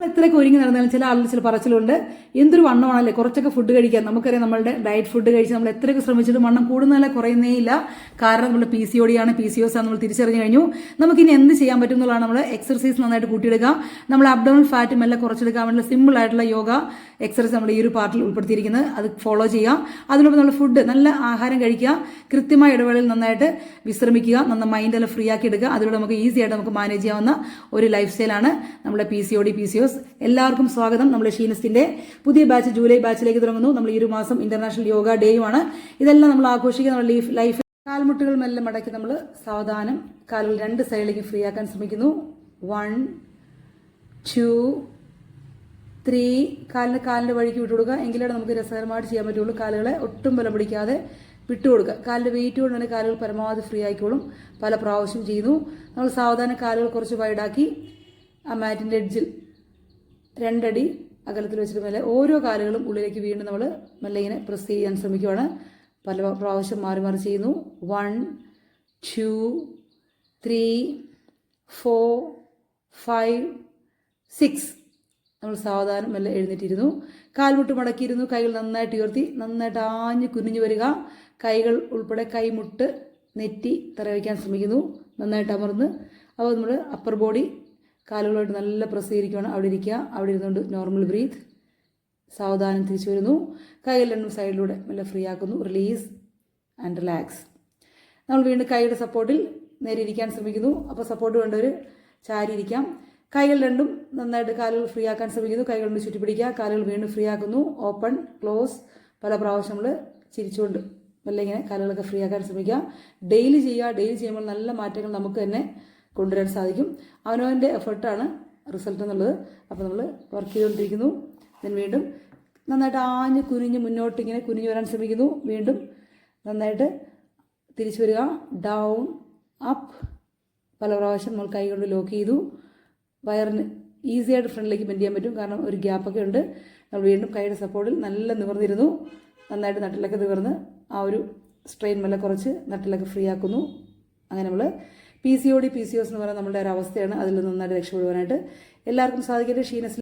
എത്രയൊക്കെ ഒരുങ്ങി നടന്നാലും ചില ആളുകൾ ചില പറച്ചിലുണ്ട്. എന്തൊരു വണ്ണമാണല്ലേ? കുറച്ചൊക്കെ ഫുഡ് കഴിക്കാം. നമുക്കറിയാം നമ്മളുടെ ഡയറ്റ് ഫുഡ് കഴിച്ച് നമ്മൾ എത്രയൊക്കെ ശ്രമിച്ചിട്ട് വണ്ണം കൂടുന്നതല്ല കുറയുന്നേ ഇല്ല. കാരണം നമ്മൾ പി സി ഒടിയാണ് പി സി ഒസ് ആണ് നമ്മൾ തിരിച്ചറിഞ്ഞു കഴിഞ്ഞു. നമുക്കിനി എന്ത് ചെയ്യാൻ പറ്റും എന്നുള്ളതാണ് നമ്മൾ എക്സർസൈസ് നന്നായിട്ട് കൂട്ടിയിടുക നമ്മൾ അബ്ഡോമൽ ഫാറ്റും എല്ലാം കുറച്ചെടുക്കാൻ വേണ്ടി സിമ്പിൾ ആയിട്ടുള്ള യോഗ എക്സർസൈസ് നമ്മൾ ഈ ഒരു പാർട്ടിൽ ഉൾപ്പെടുത്തിയിരിക്കുന്നത്. അത് ഫോളോ ചെയ്യുക. അതിനൊപ്പം നമ്മൾ ഫുഡ് നല്ല ആഹാരം കഴിക്കുക. കൃത്യമായ ഇടവേളയിൽ നന്നായിട്ട് വിശ്രമിക്കുക. നന്ന മൈൻഡെല്ലാം ഫ്രീ ആക്കി എടുക്കുക. അതിലൂടെ നമുക്ക് ഈസി ആയിട്ട് നമുക്ക് മാനേജ് ചെയ്യാവുന്ന ഒരു ലൈഫ് സ്റ്റൈലാണ് നമ്മുടെ P C O D P C O S എല്ലാവർക്കും സ്വാഗതം. നമ്മൾ ഷീനസിന്റെ പുതിയ ബാച്ച് ജൂലൈ ബാച്ചിലേക്ക് തുടങ്ങുന്നു. നമ്മൾ ഈ ഒരു മാസം ഇന്റർനാഷണൽ യോഗ ഡേയുമാണ് ഇതെല്ലാം നമ്മൾ ആഘോഷിക്കുക നമ്മുടെ ലൈഫ് ലൈഫ് കാൽമുട്ടുകൾ മെല്ലെ മടക്കി നമ്മൾ സാവധാനം കാലുകൾ രണ്ട് സൈഡിലേക്ക് ഫ്രീ ആക്കാൻ ശ്രമിക്കുന്നു. വൺ ടു ത്രീ കാലിന് കാലിന്റെ വഴിക്ക് വിട്ടുകൊടുക്കുക എങ്കിലാണ് നമുക്ക് രസകരമായിട്ട് ചെയ്യാൻ പറ്റുള്ളൂ. കാലുകളെ ഒട്ടും ബലം പിടിക്കാതെ വിട്ടുകൊടുക്കുക കാലിന്റെ വെയിറ്റ് കൊണ്ട് തന്നെ കാലുകൾ പരമാവധി ഫ്രീ ആയിക്കോളും. പല പ്രാവശ്യം ചെയ്യുന്നു. നമ്മൾ സാവധാനം കാലുകൾ കുറച്ച് വൈഡാക്കി ആ മാറ്റിന്റെ എഡ്ജിൽ രണ്ടടി അകലത്തിൽ വെച്ചിട്ട് മേലെ ഓരോ കാലുകളും ഉള്ളിലേക്ക് വീണ്ടും നമ്മൾ മെല്ലെ ഇങ്ങനെ പ്രസ് ചെയ്യാൻ ശ്രമിക്കുവാണ്. പല പ്രാവശ്യം മാറി മാറി ചെയ്യുന്നു. One two three four five six നമ്മൾ സാവധാനം മെല്ലെ എഴുന്നേറ്റിരുന്നു. കാൽമുട്ട് മടക്കിയിരുന്നു. കൈകൾ നന്നായിട്ട് ഉയർത്തി നന്നായിട്ട് ആഞ്ഞ് കുനിഞ്ഞു വരിക. കൈകൾ ഉൾപ്പെടെ കൈമുട്ട് നെറ്റി തറവയ്ക്കാൻ ശ്രമിക്കുന്നു. നന്നായിട്ട് അമർന്ന്. അപ്പോൾ നമ്മൾ അപ്പർ ബോഡി കാലുകളായിട്ട് നല്ല പ്രസ് ചെയ്തിരിക്കുകയാണ് അവിടെ ഇരിക്കുക. അവിടെ ഇരുന്നുകൊണ്ട് നോർമൽ ബ്രീത്ത് സാവധാനം തിരിച്ചു വരുന്നു. കൈകൾ രണ്ടും സൈഡിലൂടെ നല്ല ഫ്രീ ആക്കുന്നു. റിലീസ് ആൻഡ് റിലാക്സ് നമ്മൾ വീണ്ടും കൈയുടെ സപ്പോർട്ടിൽ നേരെ ഇരിക്കാൻ ശ്രമിക്കുന്നു. അപ്പോൾ സപ്പോർട്ട് വേണ്ടവർ ചാരി ഇരിക്കാം. കൈകൾ രണ്ടും നന്നായിട്ട് കാലുകൾ ഫ്രീ ആക്കാൻ ശ്രമിക്കുന്നു. കൈകൾ കൊണ്ട് ചുറ്റി പിടിക്കുക കാലുകൾ വീണ്ടും ഫ്രീ ആക്കുന്നു. ഓപ്പൺ ക്ലോസ് പല പ്രാവശ്യം നമ്മൾ ചിരിച്ചുകൊണ്ട് മെല്ലെ ഇങ്ങനെ കാലുകളൊക്കെ ഫ്രീ ആക്കാൻ ശ്രമിക്കുക. ഡെയിലി ചെയ്യുക. ഡെയിലി ചെയ്യുമ്പോൾ നല്ല മാറ്റങ്ങൾ നമുക്ക് തന്നെ കൊണ്ടുവരാൻ സാധിക്കും. അവനവന്റെ എഫർട്ടാണ് റിസൾട്ട് എന്നുള്ളത്. അപ്പോൾ നമ്മൾ വർക്ക് ചെയ്തുകൊണ്ടിരിക്കുന്നു. ഞാൻ വീണ്ടും നന്നായിട്ട് ആഞ്ഞ് കുനിഞ്ഞ് മുന്നോട്ട് ഇങ്ങനെ കുനിഞ്ഞ് വരാൻ ശ്രമിക്കുന്നു. വീണ്ടും നന്നായിട്ട് തിരിച്ചു വരിക. ഡൗൺ അപ്പ് പല പ്രാവശ്യം നമ്മൾ കൈ കൊണ്ട് ലോക്ക് ചെയ്തു. വയറിന് ഈസി ആയിട്ട് ഫ്രണ്ടിലേക്ക് ബെൻഡ് ചെയ്യാൻ പറ്റും. കാരണം ഒരു ഗ്യാപ്പൊക്കെ ഉണ്ട്. നമ്മൾ വീണ്ടും കൈയുടെ സപ്പോർട്ടിൽ നല്ല നിവർന്നിരുന്നു. നന്നായിട്ട് നട്ടിലൊക്കെ നിവർന്ന് ആ ഒരു സ്ട്രെയിൻ മെല്ലെ കുറച്ച് നട്ടിലൊക്കെ ഫ്രീ ആക്കുന്നു. അങ്ങനെ നമ്മൾ P C O D P C O S എന്ന് പറയുന്ന നമ്മുടെ ഒരു അവസ്ഥയാണ് അതിൽ നിന്ന് നന്നായിട്ട് രക്ഷപ്പെടുവാനായിട്ട് എല്ലാവർക്കും സാധിക്കട്ടെ. ഷീനസ്